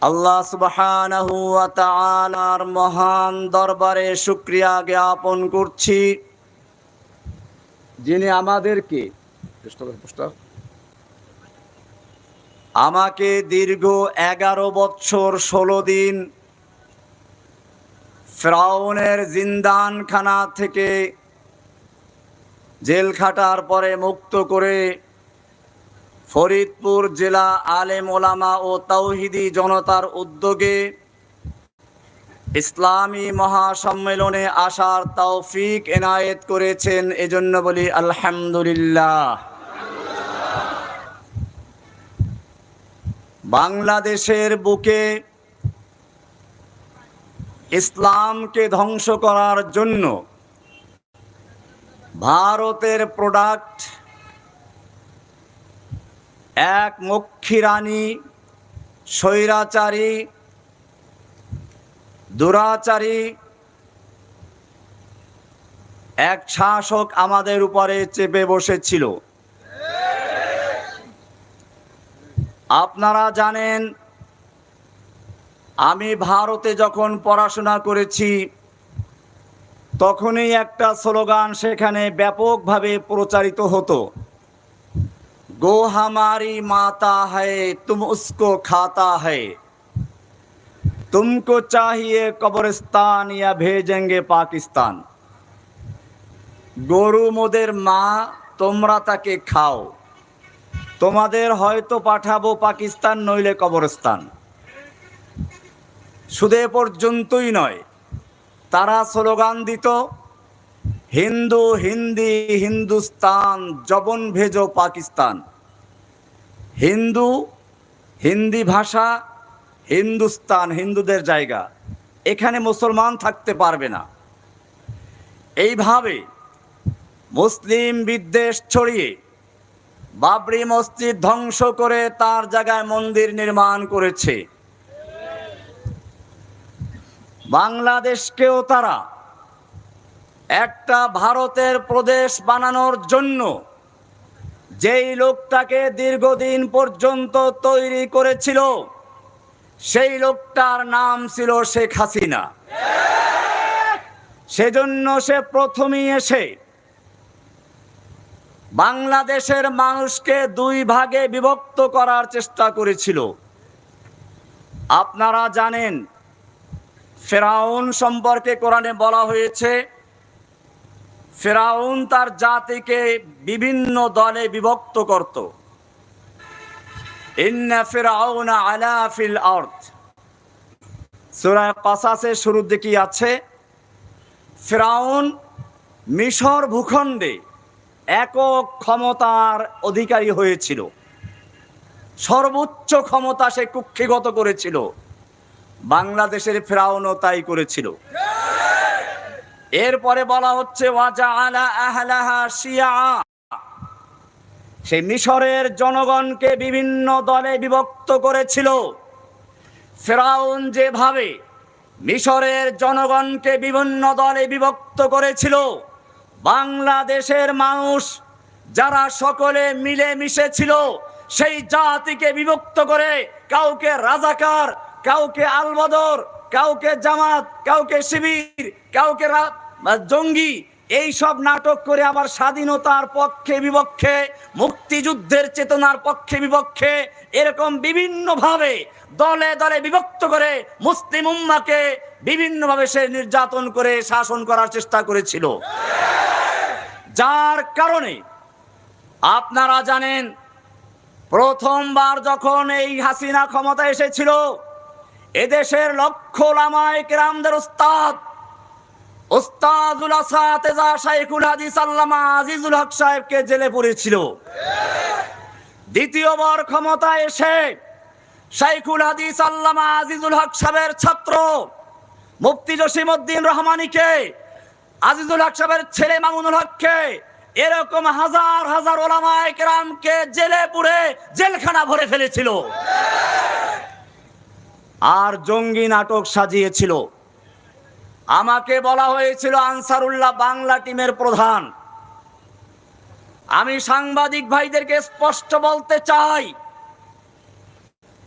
আল্লাহ তাআলার মহান দরবারে শুকরিয়া জ্ঞাপন করছি। যিনি আমাদেরকে আমাকে দীর্ঘ এগারো বৎসর ষোলো দিন ফ্রাউনের জিন্দানখানা থেকে জেল খাটার পরে মুক্ত করে ফরিদপুর জেলা আলেম ওলামা ও তাওহিদি জনতার উদ্যোগে ইসলামী মহাসম্মেলনে আসার তৌফিক এনায়েত করেছেন এজন্য বলি আলহামদুলিল্লাহ। বাংলাদেশের বুকে ইসলামকে ধ্বংস করার জন্য ভারতের প্রোডাক্ট এক মক্ষী রানী, স্বৈরাচারী, দুরাচারী, এক শাসক আমাদের উপরে চেপে বসেছিল। আপনারা জানেন, আমি ভারতে যখন পড়াশোনা করেছি, তখনই একটা স্লোগান সেখানে ব্যাপকভাবে প্রচারিত হতো। গো हमारी माता है तुम उसको खाता है तुमको चाहिए कब्रिस्तान या भेजेंगे পাকিস্তান গরু মোদের মা তোমরা তাকে খাও তোমাদের হয়তো পাঠাবো পাকিস্তান নইলে কবরস্থান শুধু এ পর্যন্তই নয় তারা স্লোগান দিত হিন্দু হিন্দি হিন্দুস্তান জবন ভেজো পাকিস্তান হিন্দু, হিন্দি ভাষা, হিন্দুস্তান, হিন্দুদের জায়গা। এখানে মুসলমান থাকতে পারবে না। এইভাবে মুসলিম বিদ্বেষ ছড়িয়ে বাবরি মসজিদ ধ্বংস করে তার জায়গায় মন্দির নির্মাণ করেছে। বাংলাদেশকেও তারা একটা ভারতের প্রদেশ বানানোর জন্য যেই লোকটাকে দীর্ঘদিন পর্যন্ত তৈরি করেছিল, সেই লোকটার নাম ছিল শেখ হাসিনা। সেজন্য সে প্রথমেই এসে বাংলাদেশের মানুষকে দুই ভাগে বিভক্ত করার চেষ্টা করেছিল। আপনারা জানেন, ফেরাউন সম্পর্কে কোরআনে বলা হয়েছে ফেরাউন তার জাতিকে বিভিন্ন দলে বিভক্ত করত। ইন্না ফেরাউনা আলা আর্থ সূরা কাসাসের শুরুর দিকে আছে, ফেরাউন মিশর ভূখণ্ডে একক ক্ষমতার অধিকারী হয়েছিল। সর্বোচ্চ ক্ষমতা সে কুক্ষিগত করেছিল। বাংলাদেশের ফেরাউনও তাই করেছিল। এরপরে বলা হচ্ছে ওয়াজা আলা আহলাহা শিয়া। সেই মিশরের জনগণকে বিভিন্ন দলে বিভক্ত করেছিল। ফেরাউন যেভাবে মিশরের জনগণকে বিভিন্ন দলে বিভক্ত করেছিল, বাংলাদেশের মানুষ যারা সকলে মিলে মিশে ছিল সেই জাতিকে বিভক্ত করে কাউকে রাজাকার, কাউকে আলবদর কাউকে জামাত, কাউকে শিবির, কাউকে জঙ্গি, এই সব নাটক করে আবার স্বাধীনতার পক্ষে বিপক্ষে, মুক্তিযুদ্ধের চেতনার পক্ষে বিপক্ষে, এরকম বিভিন্নভাবে দলে দলে বিভক্ত করে মুসলিম উম্মাকে বিভিন্নভাবে সে নির্যাতন করে শাসন করার চেষ্টা করেছিল। যার কারণে আপনারা জানেন, প্রথমবার যখন এই হাসিনা ক্ষমতা এসেছিল এদেশের লক্ষ লামায় কেরামদের উস্তাদ, উস্তাদুল আসাতেজা শাইখুল আজিজুল হক সাহেবকে জেলে এসে শাইখুল আজিজুল ছেলে মামুনুল হককে, এরকম হাজার হাজার ওলামায় কেরামকে জেলে পুড়ে জেলখানা ভরে ফেলেছিল। আর জঙ্গি নাটক সাজিয়েছিল। আমাকে বলা হয়েছিল আনসারুল্লাহ বাংলা টিমের প্রধান। আমি সাংবাদিক ভাইদেরকে স্পষ্ট বলতে চাই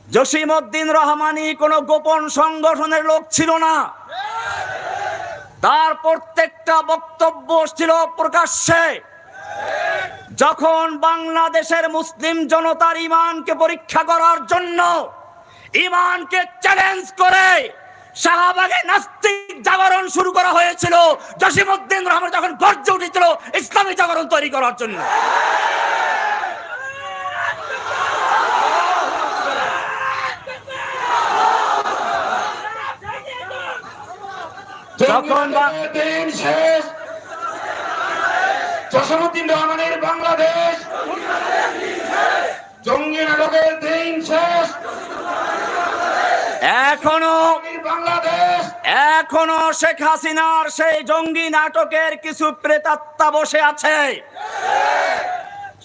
জসিম উদ্দিন রহমানি কোনো গোপন সংগঠনের লোক ছিল না। তার প্রত্যেকটা বক্তব্য ছিল প্রকাশ্যে। যখন বাংলাদেশের মুসলিম জনতার ইমানকে পরীক্ষা করার জন্য ইমানকে চ্যালেঞ্জ করে শাহবাগে নাস্তিক জাগরণ শুরু করা হয়েছিল। জসিমউদ্দিন রহমান যখন গর্জে উঠেছিল, ইসলামী জাগরণ তৈরি করার জন্য। জসীমউদ্দিন রহমানের বাংলাদেশ। জঙ্গি নাটকের দিন শেষ। এখনও এখনও শেখ হাসিনার সেই জঙ্গি নাটকের কিছু প্রেতাত্মা বসে আছে।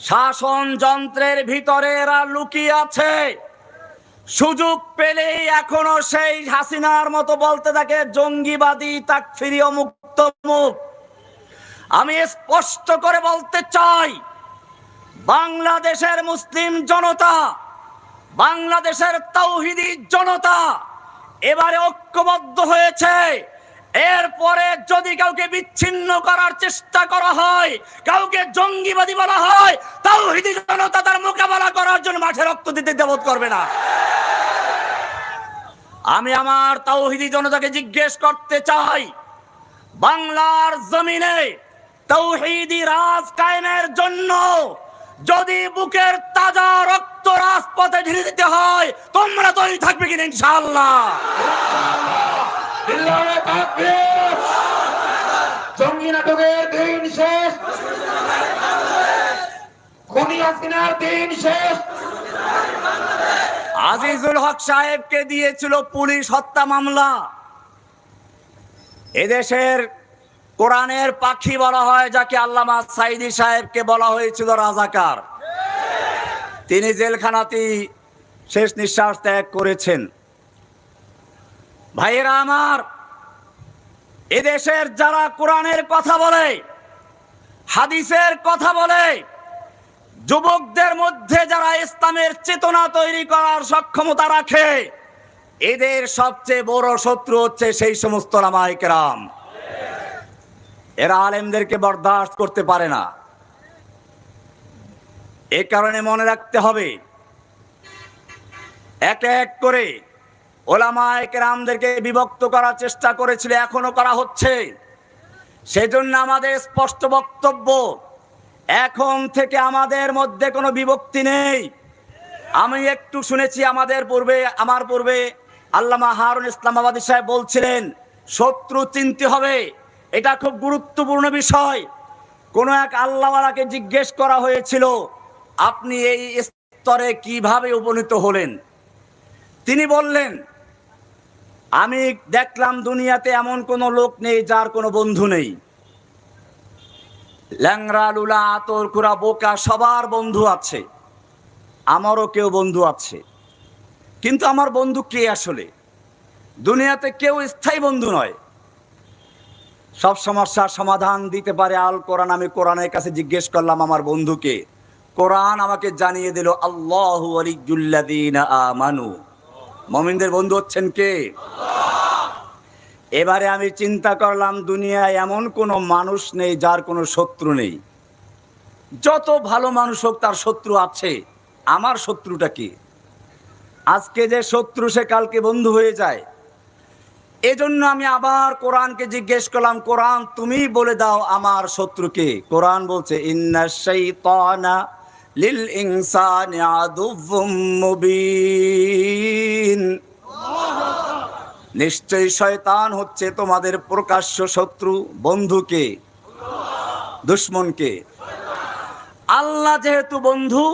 শাসন যন্ত্রের ভিতরে এরা লুকিয়ে আছে। সুযোগ পেলেই এখনও সেই হাসিনার মতো বলতে থাকে, জঙ্গিবাদী তাক তাকফিরি মুক্ত মুখ আমি স্পষ্ট করে বলতে চাই, বাংলাদেশের মুসলিম জনতা বাংলাদেশের তৌহিদি জনতা এবারে ঐক্যবদ্ধ হয়েছে। এরপরে যদি কাউকে বিচ্ছিন্ন করার চেষ্টা করা হয়, কাউকে জঙ্গিবাদী বলা হয়, তৌহিদি জনতা তার মোকাবেলা করার জন্য মাঠে রক্ত দিতে দেবত করবে না। আমি আমার তৌহিদি জনতাকে জিজ্ঞেস করতে চাই, বাংলার জমিনে তৌহিদি রাজ কায়েমের জন্য যদি বুকের তাজা রক্ত রাজপথে ঢেলে দিতে হয় তোমরা তৈরি থাকবে কিনা ইনশাআল্লাহ? জঙ্গি নাটকের দিন শেষ। খুনি হাসিনার দিন শেষ। আজিজুল হক সাহেবকে দিয়েছিল পুলিশ হত্যা মামলা। এদেশের কোরআনের পাখি বলা হয়, যাকে আল্লামা সাইদি সাহেবকে বলা হয়েছিল রাজাকার। তিনি জেলখানাতেই শেষ নিঃশ্বাস ত্যাগ করেছেন। ভাইয়েরা আমার, এদেশের যারা কোরআনের কথা বলে, হাদিসের কথা বলে, যুবকদের মধ্যে যারা ইসলামের চেতনা তৈরি করার সক্ষমতা রাখে, এদের সবচেয়ে বড় শত্রু হচ্ছে সেই সমস্ত রামায়িকরাম এরা আলেমদেরকে বরদাস্ত করতে পারে না। এ কারণে মনে রাখতে হবে, এক এক করে ওলামায় কেরামদেরকে বিভক্ত করার চেষ্টা করেছিল, এখনও করা হচ্ছে। সেজন্য আমাদের স্পষ্ট বক্তব্য, এখন থেকে আমাদের মধ্যে কোনো বিভক্তি নেই। আমি একটু শুনেছি আমাদের পূর্বে, আমার পূর্বে আল্লামা হারুন ইসলামাবাদী সাহেব বলছিলেন, শত্রু চিনতে হবে। এটা খুব গুরুত্বপূর্ণ বিষয়। কোনো এক আল্লাহওয়ালাকে জিজ্ঞেস করা হয়েছিল, আপনি এই স্তরে কীভাবে উপনীত হলেন? তিনি বললেন, আমি দেখলাম দুনিয়াতে এমন কোনো লোক নেই যার কোনো বন্ধু নেই। ল্যাংরা লুলা, আতর, কুড়া, বোকা সবার বন্ধু আছে। আমারও কেউ বন্ধু আছে। কিন্তু আমার বন্ধু কে আসলে? দুনিয়াতে কেউ স্থায়ী বন্ধু নয়। সব সমস্যার সমাধান দিতে পারে আল কোরআন। আমি কোরআনের কাছে জিজ্ঞেস করলাম আমার বন্ধুকে, কোরআন আমাকে জানিয়ে দিল, আল্লাহ আমানু। মমিনদের বন্ধু হচ্ছেন কে? এবারে আমি চিন্তা করলাম, দুনিয়ায় এমন কোনো মানুষ নেই যার কোনো শত্রু নেই। যত ভালো মানুষ হোক, তার শত্রু আছে। আমার শত্রুটা কি? আজকে যে শত্রু সে কালকে বন্ধু হয়ে যায়। এজন্য আমি আবার কোরআনকে জিজ্ঞেস করলাম, কোরআন তুমি বলে দাও আমার শত্রুকে। কোরআন বলছে লিল নিশ্চয়ই শয়তান হচ্ছে তোমাদের প্রকাশ্য শত্রু, বন্ধুকে, দুশ্মনকে। আল্লাহ যেহেতু বন্ধু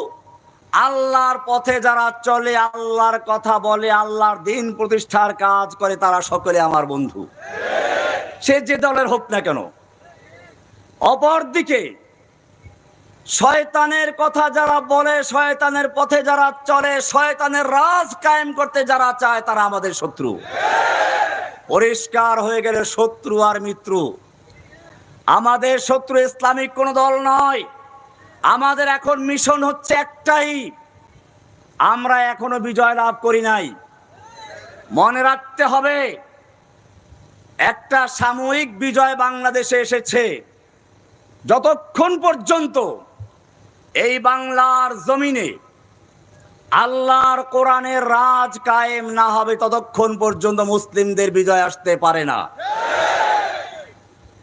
আল্লাহর পথে যারা চলে, আল্লাহর কথা বলে, আল্লাহর দিন প্রতিষ্ঠার কাজ করে, তারা সকলে আমার বন্ধু। সে যে দলের হোক না কেন, অপরদিকে শয়তানের কথা যারা বলে, শয়তানের পথে যারা চলে, শয়তানের রাজ কায়েম করতে যারা চায়, তারা আমাদের শত্রু। পরিষ্কার হয়ে গেলে শত্রু আর মিত্র। আমাদের শত্রু ইসলামিক কোন দল নয়। আমাদের এখন মিশন হচ্ছে একটাই। আমরা এখনও বিজয় লাভ করি নাই। মনে রাখতে হবে, একটা সাময়িক বিজয় বাংলাদেশে এসেছে। যতক্ষণ পর্যন্ত এই বাংলার জমিনে আল্লাহর কোরআনের রাজ কায়েম না হবে, ততক্ষণ পর্যন্ত মুসলিমদের বিজয় আসতে পারে না।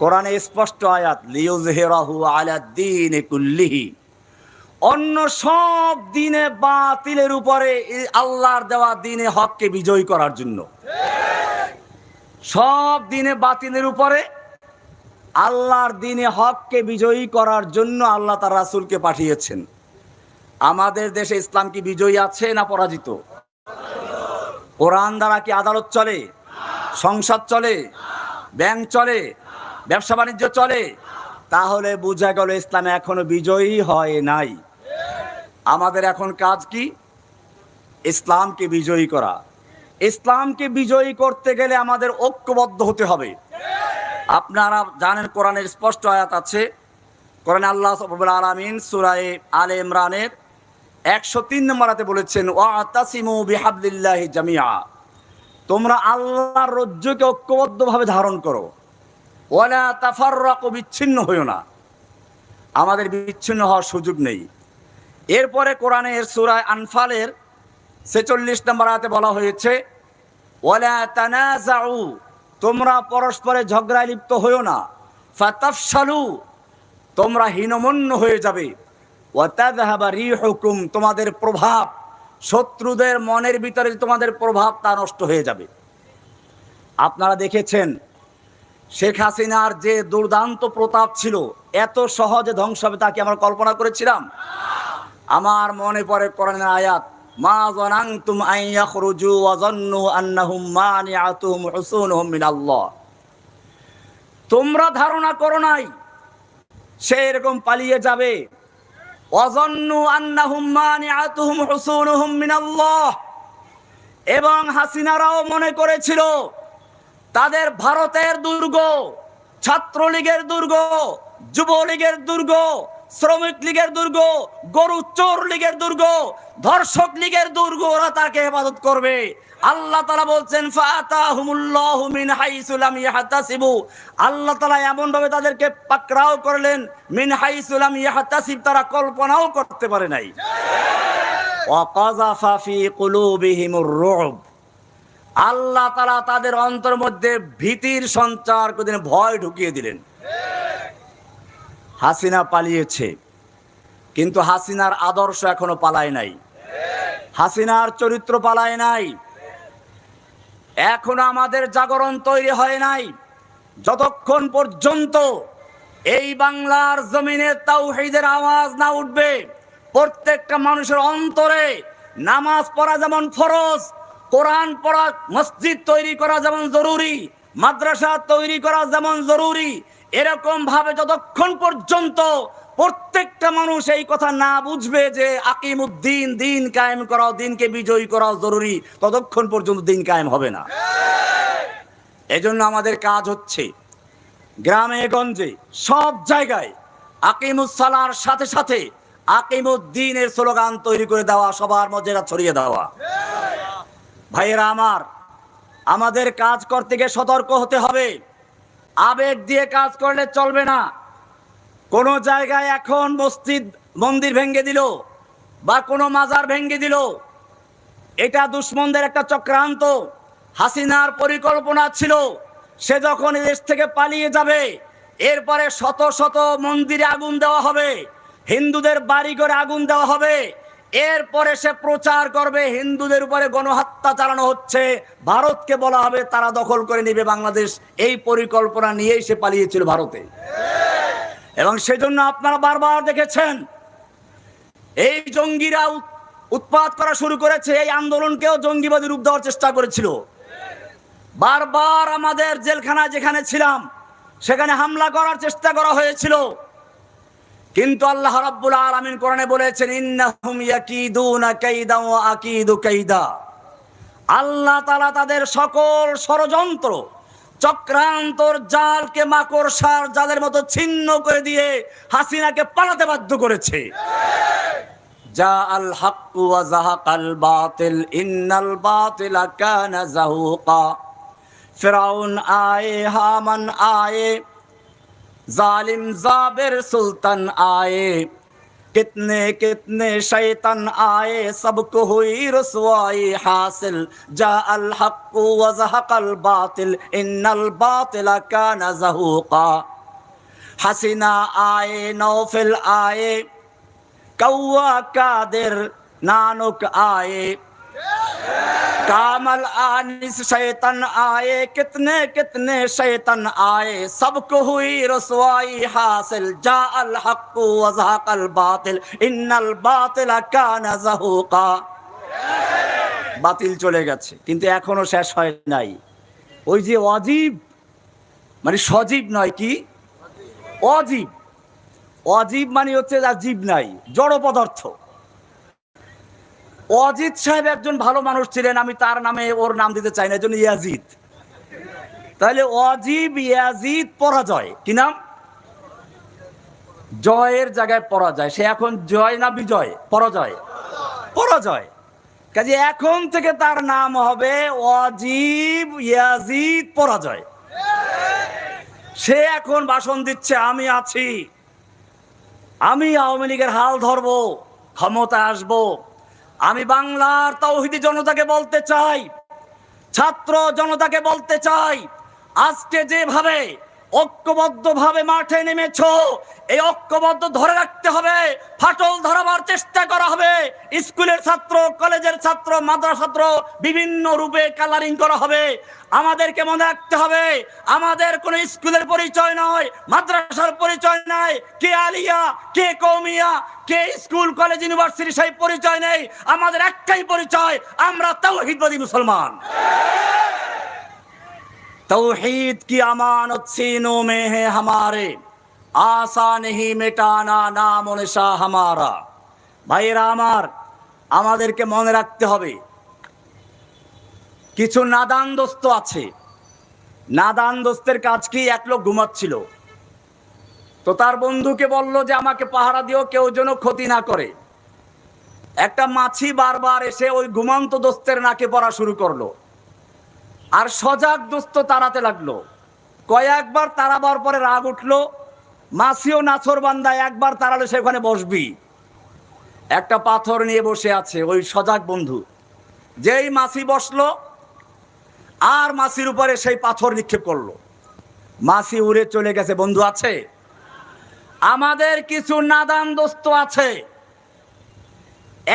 কোরআনে স্পষ্ট আয়াত লিউজহিরাহু আলা দ্বীনি কুল্লিহি। অন্য সব দিনে বাতিলের উপরে আল্লাহর দেওয়া দিনে হককে বিজয়ী করার জন্য। সব দিনে বাতিলের উপরে আল্লাহর দিনে হককে বিজয়ী করার জন্য আল্লাহ তার রাসূলকে পাঠিয়েছেন। আমাদের দেশে ইসলাম কি বিজয়ী আছে না পরাজিত? কোরআন দ্বারা কি আদালত চলে? সংসদ চলে? ব্যাংক চলে? ব্যবসা বাণিজ্য চলে, তাহলে বোঝা গেল ইসলাম এখনও বিজয়ী হয় নাই। আমাদের এখন কাজ কি? ইসলামকে বিজয়ী করা। ইসলামকে বিজয়ী করতে গেলে আমাদের ঐক্যবদ্ধ হতে হবে। আপনারা জানেন কোরআনের স্পষ্ট আয়াত আছে, কোরআন আল্লাহ রব্বুল আলামিন সূরায়ে আলে ইমরানের একশো তিন নম্বরাতে বলেছেন জামিয়া তোমরা আল্লাহর রজ্জুকে ঐক্যবদ্ধভাবে ধারণ করো। ওয়ালা তাফাররাকু বিচ্ছিন্ন হইও না। আমাদের বিচ্ছিন্ন হওয়ার সুযোগ নেই। এরপরে কোরআনের সুরায় আনফালের ছেচল্লিশ নম্বর আয়াতে বলা হয়েছে, ওয়ালা তানাজাউ তোমরা পরস্পরে ঝগড়ায় লিপ্ত হইও না। ফাতাফশালু, তোমরা হীনমন্য হয়ে যাবে। রিহুকুম, তোমাদের প্রভাব, শত্রুদের মনের ভিতরে তোমাদের প্রভাব তা নষ্ট হয়ে যাবে। আপনারা দেখেছেন শেখ হাসিনার যে দুর্দান্ত প্রতাপ ছিল, এত সহজে ধ্বংস হবে তা কি আমরা কল্পনা করেছিলাম? আমার মনে পড়ে কোরআনের আয়াত, মা জানানতুম আন ইয়াখরুজু ওয়া জান্নু আন্নাহুম মানিআতুহুম হুসুনুহুম মিনাল্লাহ। তোমরা ধারণা করো নাই, সে এরকম পালিয়ে যাবে। অজন্নু আন্নাহুম মানিআতুহুম হুসুনুহুম মিনাল্লাহ। এবং হাসিনারাও মনে করেছিল তাদের ভারতের দুর্গ, ছাত্রলীগের দুর্গ, যুবলীগের দুর্গ শ্রমিক লীগের দুর্গ, গরু চোর লীগের দুর্গ ধর্ষক লীগের দুর্গ, ওরা তাকে হেফাজত করবে। আল্লাহ তালা বলছেন আল্লাহ তালা এমন ভাবে তাদেরকে পাকড়াও করলেন, মিন হাইসু লাম ইয়াহতাসিব। তারা কল্পনাও করতে পারে নাই। ওয়াকাযাফা ফি কুলুবিহিমুর রুব। আল্লাহ তালা তাদের অন্তর মধ্যে ভীতির সঞ্চার করে দিলেন, ভয় ঢুকিয়ে দিলেন। হাসিনা পালিয়েছে কিন্তু হাসিনার আদর্শ এখনও পালায় নাই। হাসিনার চরিত্র পালায় নাই। এখনও আমাদের জাগরণ তৈরি হয় নাই। যতক্ষণ পর্যন্ত এই বাংলার জমিনে তাওহীদের আওয়াজ না উঠবে প্রত্যেকটা মানুষের অন্তরে নামাজ পড়া যেমন ফরজ কোরআন পড়া, মসজিদ তৈরি করা যেমন জরুরি, মাদ্রাসা তৈরি করা যেমন জরুরি, এরকম ভাবে যতক্ষণ পর্যন্ত প্রত্যেকটা মানুষ এই কথা না বুঝবে যে আকিমুদ্দিন, দিন কায়েম করাও দিনকে বিজয়ী করাও জরুরি, ততক্ষণ পর্যন্ত দিন কায়েম হবে না। এজন্য আমাদের কাজ হচ্ছে গ্রামে, গঞ্জে, সব জায়গায় আকিমুসালার সাথে সাথে আকিমুদ্দিনের স্লোগান তৈরি করে দেওয়া, সবার মধ্যে ছড়িয়ে দেওয়া। ভাইয়েরা আমার, আমাদের কাজ করতে গিয়ে সতর্ক হতে হবে। আবেগ দিয়ে কাজ করলে চলবে না। কোনো জায়গায় এখন মসজিদ মন্দির ভেঙ্গে দিল বা কোনো মাজার ভেঙ্গে দিল। এটা দুশ্মনদের একটা চক্রান্ত। হাসিনার পরিকল্পনা ছিল, সে যখন দেশ থেকে পালিয়ে যাবে, এরপরে শত শত মন্দিরে আগুন দেওয়া হবে, হিন্দুদের বাড়ি করে আগুন দেওয়া হবে এরপরে সে প্রচার করবে, হিন্দুদের উপরে গণহত্যা চালানো হচ্ছে। ভারতকে বলা হবে তারা দখল করে নেবে বাংলাদেশ। এই পরিকল্পনা নিয়েই সে পালিয়েছিল ভারতে। এবং সেজন্য আপনারা বারবার দেখেছেন, এই জঙ্গিরা উৎপাত করা শুরু করেছে, এই আন্দোলনকেও জঙ্গিবাদী রূপ দেওয়ার চেষ্টা করেছিল। বারবার আমাদের জেলখানায় যেখানে ছিলাম, সেখানে হামলা করার চেষ্টা করা হয়েছিল। কিন্তু আল্লাহ রাব্বুল আলামিন কোরআনে বলেছেন, ইন্নাহুম ইয়াকিদুনা কাইদা ওয়া আকিদু কাইদা। আল্লাহ তাআলা তাদের সকল ষড়যন্ত্র, চক্রান্তর জালকে মাকড়সার জালের মতো ছিন্ন করে দিয়ে হাসিনাকে পালাতে বাধ্য করেছে। যা আল হাক্কু ওয়া জাহাকাল বাতিল, ইন্নাল বাতিলা কানা জাহুকা। ফিরাউন আয়ে, হামান আয়ে जालिम जाबिर सुल्तान आए कितने कितने शैतान आए सबको हुई रसवाई हासिल जा अल हक वजहक अल बातिल इन्नल बातिल कान जहूका हसीना आए नौफिल आए कौआ कादिर नानुक आए कामल आनिस शैतन आए कितने कितने शैतन आए सबको हुई रसवाई हासिल जा अल हक वजहक अल बातिल इन्नल बातिल कान जहूका বাতিল চলে গেছে কিন্তু এখনো শেষ হয় নাই ওই যে অজীব মানে সজীব নয় কি অজীব অজীব মানে হচ্ছে যার জীব নাই জড় পদার্থ অজিত সাহেব একজন ভালো মানুষ ছিলেন, আমি তার নামে ওর নাম দিতে চাই না এজন্য ইয়াজিদ। তাহলে অজীব ইয়াজিদ পরাজয়, কি নাম? জয়ের জায়গায় পরাজয়, সে এখন জয় না বিজয়? পরাজয়। পরাজয়। কাজে এখন থেকে তার নাম হবে অজীব ইয়াজিদ পরাজয়। সে এখন ভাষণ দিচ্ছে, আমি আছি। আমি আওয়ামী লীগের হাল ধরবো ক্ষমতা আসব। আমি বাংলার তাওহিদি জনতাকে বলতে চাই ছাত্র জনতাকে বলতে চাই আজকে যেভাবে ঐক্যবদ্ধভাবে মাঠে নেমেছ। এই ঐক্যবদ্ধ ধরে রাখতে হবে। ফাটল ধরাবার চেষ্টা করা হবে। স্কুলের ছাত্র, কলেজের ছাত্র মাদ্রাসা ছাত্র বিভিন্ন রূপে কালারিং করা হবে। আমাদেরকে মনে রাখতে হবে, আমাদের কোনো স্কুলের পরিচয় নয়, মাদ্রাসার পরিচয় নয় কে আলিয়া, কে কৌমিয়া, কে স্কুল, কলেজ, ইউনিভার্সিটি, সেই পরিচয় নেই। আমাদের একটাই পরিচয়, আমরা তাওহিদবাদী মুসলমান। तौहीद की अमानत सीनों में है हमारे आशा नहीं मिटाना नाम निशा हमारा ভাইয়েরা আমার আমাদেরকে মনে রাখতে হবে কিছু নাদান দোস্ত আছে নাদান দোস্তের কাজ কি এক লোক ঘুমাচ্ছিল তো তার বন্ধুকে বলল যে আমাকে পাহারা দিও কেউ যেন ক্ষতি না করে একটা মাছি বারবার এসে ওই ঘুমন্ত দোস্তের নাকে পড়া শুরু করলো আর সজাগ দোস্ত তাড়াতে লাগল। কয়েকবার তাড়াবার পরে রাগ উঠল, মাসিও নাছর বান্দায় একবার তাড়ালে সেখানে বসবি। একটা পাথর নিয়ে বসে আছে ওই সজাগ বন্ধু। যেই মাসি বসল, আর মাসির উপরে সেই পাথর নিক্ষেপ করল। মাসি উড়ে চলে গেছে, বন্ধু আছে? আমাদের কিছু নাদান দোস্ত আছে।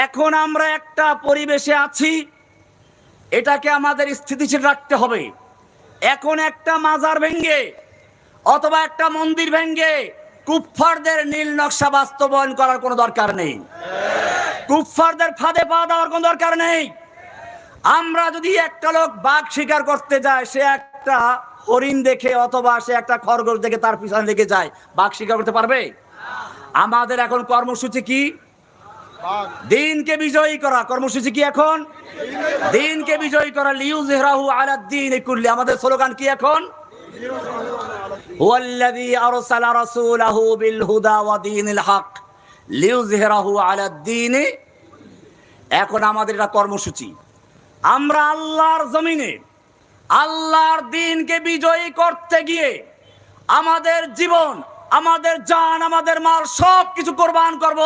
এখন আমরা একটা পরিবেশে আছি এটাকে আমাদের স্থিতিশীল রাখতে হবে। এখন একটা মাজার ভেঙ্গে অথবা একটা মন্দির ভেঙ্গে কুফফারদের নীল নকশা বাস্তবায়ন করার কোনো দরকার নেই। কুফফারদের ফাঁদে পা দেওয়ার কোনো দরকার নেই। আমরা যদি একটা লোক বাঘ শিকার করতে যায়, সে একটা হরিণ দেখে অথবা সে একটা খরগোশ দেখে তার পিছনে লেগে যায়, বাঘ শিকার করতে পারবে? আমাদের এখন কর্মসূচি কি? দিনকে বিজয়ী করা, কর্মসূচি কি এখন? দিনকে বিজয়ী করা লিউ জেহরাহু আলাদ্দিন কুল্লি। আমাদের স্লোগান কি এখন? হুয়াল্লাযী আরসালা রাসূলাহু বিল হুদা ওয়া দীনিল হক লিউযহিরাহু আলাদ্দিন এখন আমাদের এটা কর্মসূচি। আমরা আল্লাহর জমিনে, আল্লাহর দিনকে বিজয়ী করতে গিয়ে আমাদের জীবন আমাদের জান, আমাদের মাল সব কিছু কোরবান করব।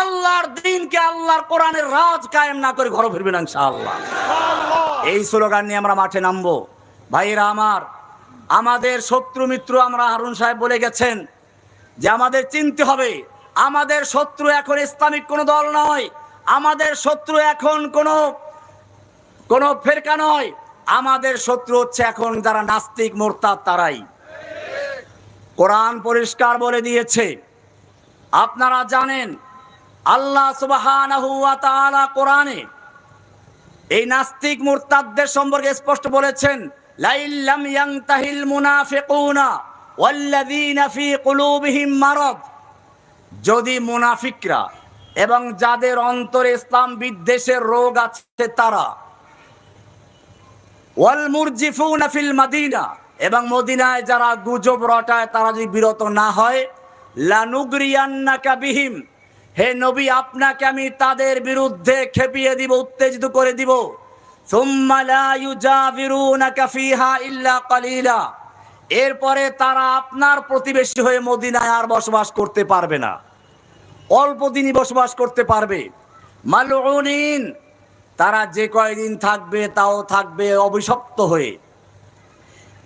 আল্লাহর দিনকে আল্লাহর কোরআনের রাজ কায়েম না করে ঘর ফিরবে না ইনশাআল্লাহ। এই স্লোগান নিয়ে আমরা মাঠে নামবো। ভাইরা আমার, আমাদের শত্রু মিত্র আমরা হারুন সাহেব বলে গেছেন যে আমাদের চিনতে হবে, আমাদের শত্রু এখন ইসলামিক কোনো দল নয়, আমাদের শত্রু এখন কোনো কোনো ফেরকা নয়, আমাদের শত্রু হচ্ছে এখন যারা নাস্তিক, মোরতাদ তারাই। কোরআন পরিষ্কার বলে দিয়েছে। আপনারা জানেন, আল্লাহ সুবহানাহু ওয়া কোরআনে এই নাস্তিক মুরতাদদের সম্পর্কে স্পষ্ট বলেছেন লাইল্লাম ইয়ানতাহিল মুনাফিকুনা ওয়াল্লাযীনা ফী কুলুবিহিম মারাদ। যদি মুনাফিকরা এবং যাদের অন্তরে ইসলাম বিদ্বেষের রোগ আছে তারা, ওয়াল মুরজিফুনা ফিল মাদিনা এবং মদিনায় যারা গুজব রটায়, তারা যদি বিরত না হয়, লানুগরিয়ান্নাকা বিহিম। হে নবী, আপনাকে আমি তাদের বিরুদ্ধে খেপিয়ে দিব, উত্তেজিত করে দিব। এরপরে তারা আপনার প্রতিবেশী হয়ে মদিনায় আর বসবাস করতে পারবে না। অল্প দিনই বসবাস করতে পারবে। মালউনিন, তারা যে কয়দিন থাকবে, তাও থাকবে অভিশপ্ত হয়ে।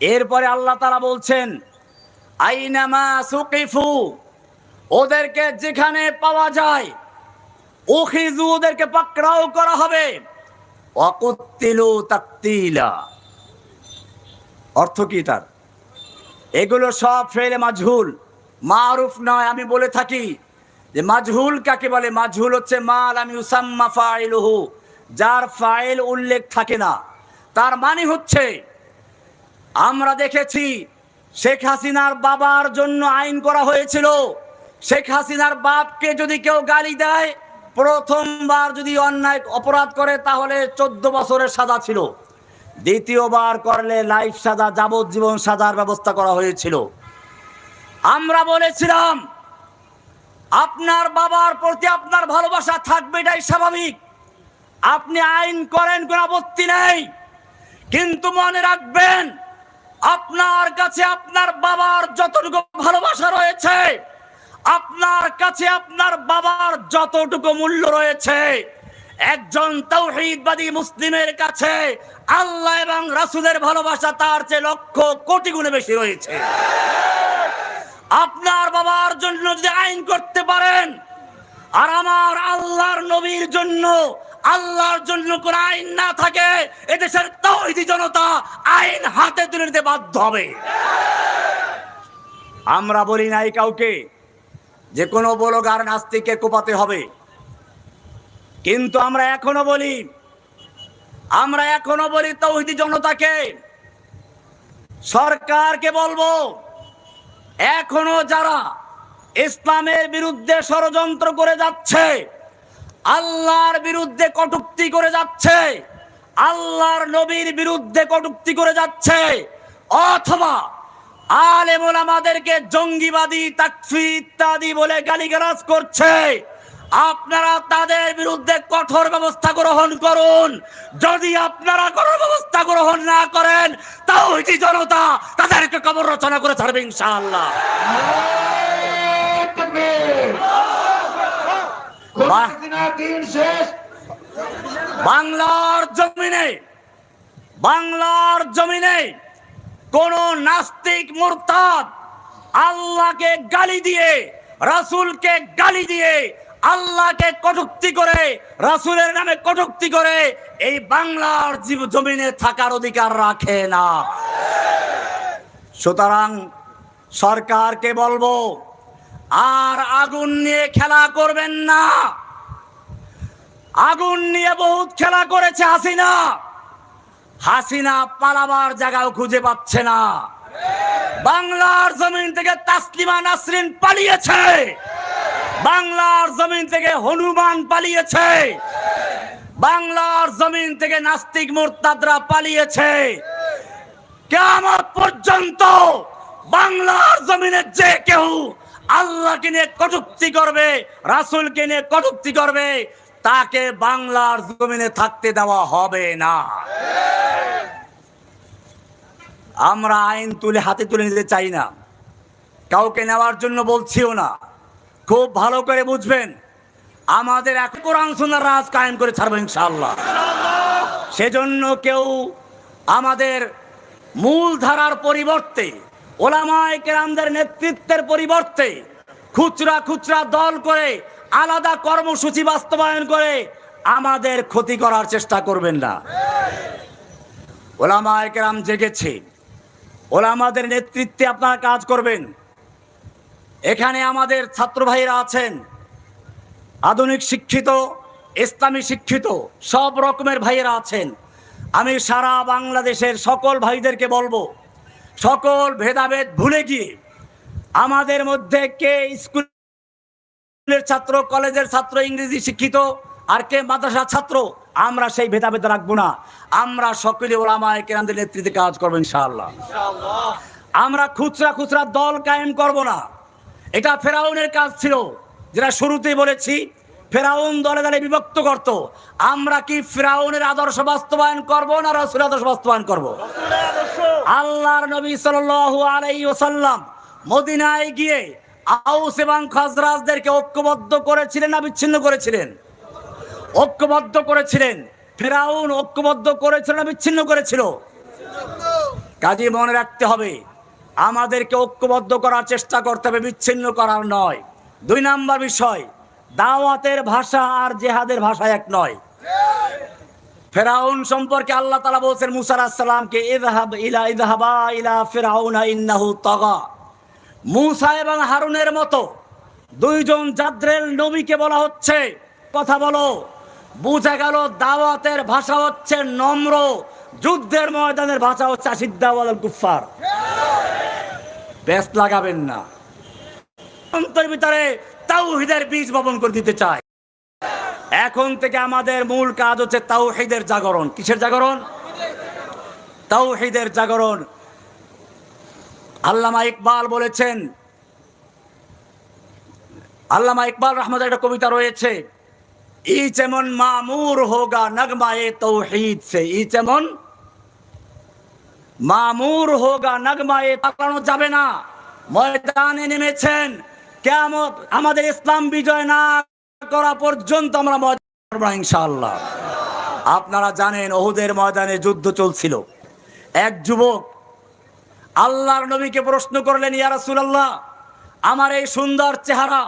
এরপরে আল্লাহ তারা বলছেন, আইনামা সুকিফু, ওদেরকে যেখানে পাওয়া যায় উখিজু ওদেরকে পাকড়াও করা হবে। অকুত্তিলু তাকতিলা। অর্থ কি তার? এগুলো সব ফেলে মাজহুল। মারুফ নয়, আমি বলে থাকি যে মাজহুল কাকে বলে? মাজহুল হচ্ছে মাল আমি উসাম্মা ফাইলহু, যার ফাইল উল্লেখ থাকে না। তার মানে হচ্ছে আমরা দেখেছি শেখ হাসিনার বাবার জন্য আইন করা হয়েছিল। শেখ হাসিনার বাপকে যদি কেউ গালি দেয়, প্রথমবার যদি অন্যায় অপরাধ করে, তাহলে চোদ্দ বছরের সাজা ছিল। দ্বিতীয়বার করলে লাইফ সাজা, যাবজ্জীবন সাজার ব্যবস্থা করা হয়েছিল। আমরা বলেছিলাম, আপনার বাবার প্রতি আপনার ভালোবাসা থাকবে, এটাই স্বাভাবিক। আপনি আইন করেন, কোনো আপত্তি নেই। কিন্তু মনে রাখবেন আপনার কাছে আপনার বাবার যতটুকু ভালোবাসা রয়েছে, আপনার কাছে আপনার বাবার যতটুকু মূল্য রয়েছে, একজন তৌহিদবাদী মুসলিমের কাছে আল্লাহ এবং রাসূলের ভালোবাসা তার চেয়ে লক্ষ কোটি গুণে বেশি রয়েছে। আপনার বাবার জন্য যদি আইন করতে পারেন, আর আমার আল্লাহর নবীর জন্য আল্লাহর জন্য কোন আইন না থাকে, এদেশের তৌহিদি জনতা আইন হাতে তুলে নিতে বাধ্য হবে। আমরা বলি নাই কাউকে যে কোনো বলগার নাস্তিককে কোপাতে হবে। কিন্তু আমরা এখনও বলি, আমরা এখনও বলি তৌহিদি জনতাকে, সরকারকে বলব, এখনও যারা ইসলামের বিরুদ্ধে ষড়যন্ত্র করে যাচ্ছে আল্লাহর বিরুদ্ধে কটুক্তি করে যাচ্ছে। আল্লাহর নবীর বিরুদ্ধে কটুক্তি করে যাচ্ছে। অথবা আলেমুল আমাদেরকে জঙ্গিবাদী তাকফি ইত্যাদি বলে গালিগালাজ করছে। আপনারা তাদের বিরুদ্ধে কঠোর ব্যবস্থা গ্রহণ করুন। যদি আপনারা কঠোর ব্যবস্থা গ্রহণ না করেন এটি জনতা তাদেরকে কবর রচনা করে ছাড়বে ইনশাআল্লাহ নারায়ে তাকবীর। খুনি বাহ। হাসিনার দিন শেষ বাংলার জমিনে বাংলার জমিনে কোন নাস্তিক মুরতাদ আল্লাহকে গালি দিয়ে, রাসূলকে গালি দিয়ে, আল্লাহকে কটুক্তি করে, রাসূলের নামে কটুক্তি করে এই বাংলার জীব জমিনে থাকার অধিকার রাখে না। সুতরাং সরকারকে বলব আর আগুন নিয়ে খেলা করবেন না। আগুন নিয়ে বহুত খেলা করেছে হাসিনা। হাসিনা পালাবার জায়গাও খুঁজে পাচ্ছে না। বাংলার জমিন থেকে তাসলিমা নাসরিন পালিয়েছে। বাংলার জমিন থেকে হনুমান পালিয়েছে। বাংলার জমিন থেকে নাস্তিক মোরতাদরা পালিয়েছে। কেমন পর্যন্ত বাংলার জমিনে যে কেউ আল্লাহকে নিয়ে কটুক্তি করবে, রাসূলকে নিয়ে কটুক্তি করবে, তাকে বাংলার জমিনে থাকতে দেওয়া হবে না। আমরা আইন তুলে হাতে তুলে নিতে চাই না। কাউকে নেওয়ার জন্য বলছিও না। খুব ভালো করে বুঝবেন, আমাদের এক কোরআন সুন্নাহর রাজ কায়েম করে ছাড়বো ইনশাআল্লাহ। সেজন্য কেউ আমাদের মূল ধারার পরিবর্তে ওলামায় কেরামদের নেতৃত্বের পরিবর্তে খুচরা খুচরা দল করে আলাদা কর্মসূচি বাস্তবায়ন করে আমাদের ক্ষতি করার চেষ্টা করবেন না। ওলামায় কেরাম জেগেছে। ওলামাদের নেতৃত্বে আপনারা কাজ করবেন। এখানে আমাদের ছাত্র ভাইরা আছেন। আধুনিক শিক্ষিত, ইসলামী শিক্ষিত, সব রকমের ভাইয়েরা আছেন। আমি সারা বাংলাদেশের সকল ভাইদেরকে বলব সকল ভেদাভেদ ভুলে গিয়ে আমাদের মধ্যে কে স্কুলের ছাত্র, কলেজের ছাত্র, ইংরেজি শিক্ষিত আর কে মাদ্রাসার ছাত্র, আমরা সেই ভেদাভেদ রাখব না। আমরা সকলে ওলামায় কেরামদের নেতৃত্বে কাজ করব ইনশাআল্লাহ। আমরা খুচরা খুচরা দল কায়েম করব না। এটা ফেরাউনের কাজ ছিল, যেটা শুরুতেই বলেছি ফেরাউন দলে দলে বিভক্ত করত। আমরা কি ফেরাউনের আদর্শ বাস্তবায়ন করব না রসুল আদর্শ বাস্তবায়ন করব? আল্লাহর নবী সাল্লাল্লাহু আলাইহি ওয়াসাল্লাম মদিনায় গিয়ে আউস এবং খাজরাজদেরকে ঐক্যবদ্ধ করেছিলেন না বিচ্ছিন্ন করেছিলেন? ঐক্যবদ্ধ করেছিলেন। ফেরাউন ঐক্যবদ্ধ করেছিল না বিচ্ছিন্ন করেছিল? কাজে মনে রাখতে হবে, আমাদেরকে ঐক্যবদ্ধ করার চেষ্টা করতে হবে, বিচ্ছিন্ন করার নয়। দুই নাম্বার বিষয় দাওয়াতের ভাষা আর জেহাদের ভাষা এক নয়। ফেরাউন সম্পর্কে আল্লাহ তালা বলছেন মুসার আসসালামকে ইদহাব ইলা ইদহাবা ইলা ফেরাউনা ইন্নাহু তাগা। মুসা এবং হারুনের মতো দুইজন জাদ্রেল নবীকে বলা হচ্ছে, কথা বলো। বুঝা গেল দাওয়াতের ভাষা হচ্ছে নম্র, যুদ্ধের ময়দানের ভাষা হচ্ছে আসিদ্দাওয়াল কুফার ব্যস্ত লাগাবেন না। অন্তর ভিতরে তাওহিদের বীজ বপন করে দিতে চায়। এখন থেকে আমাদের মূল কাজ হচ্ছে তাওহিদের জাগরণ। কিসের জাগরণ? তাওহিদের জাগরণ। আল্লামা ইকবাল বলেছেন, আল্লামা ইকবাল রহমতের একটা কবিতা রয়েছে ই যেমন মামুর হোগা নগমায়ে তৌহিদ সে ই যেমন মামুর হোগা নগমায়ে পাকানো যাবে না। ময়দানে নেমেছেন কেমন আমাদের ইসলাম বিজয় না করা পর্যন্ত আমরা ময়দান ইনশাআল্লাহ। আপনারা জানেন ওহুদের ময়দানে যুদ্ধ চলছিল। এক যুবক আল্লাহর নবীকে প্রশ্ন করলেন, ইয়া রাসূলুল্লাহ, আমার এই সুন্দর চেহারা,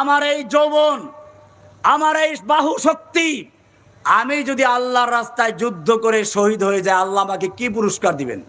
আমার এই যৌবন, আমার এই বাহু শক্তি, আমি যদি আল্লাহর রাস্তায় যুদ্ধ করে শহীদ হয়ে যায় আল্লাহ আমাকে কি পুরস্কার দিবেন?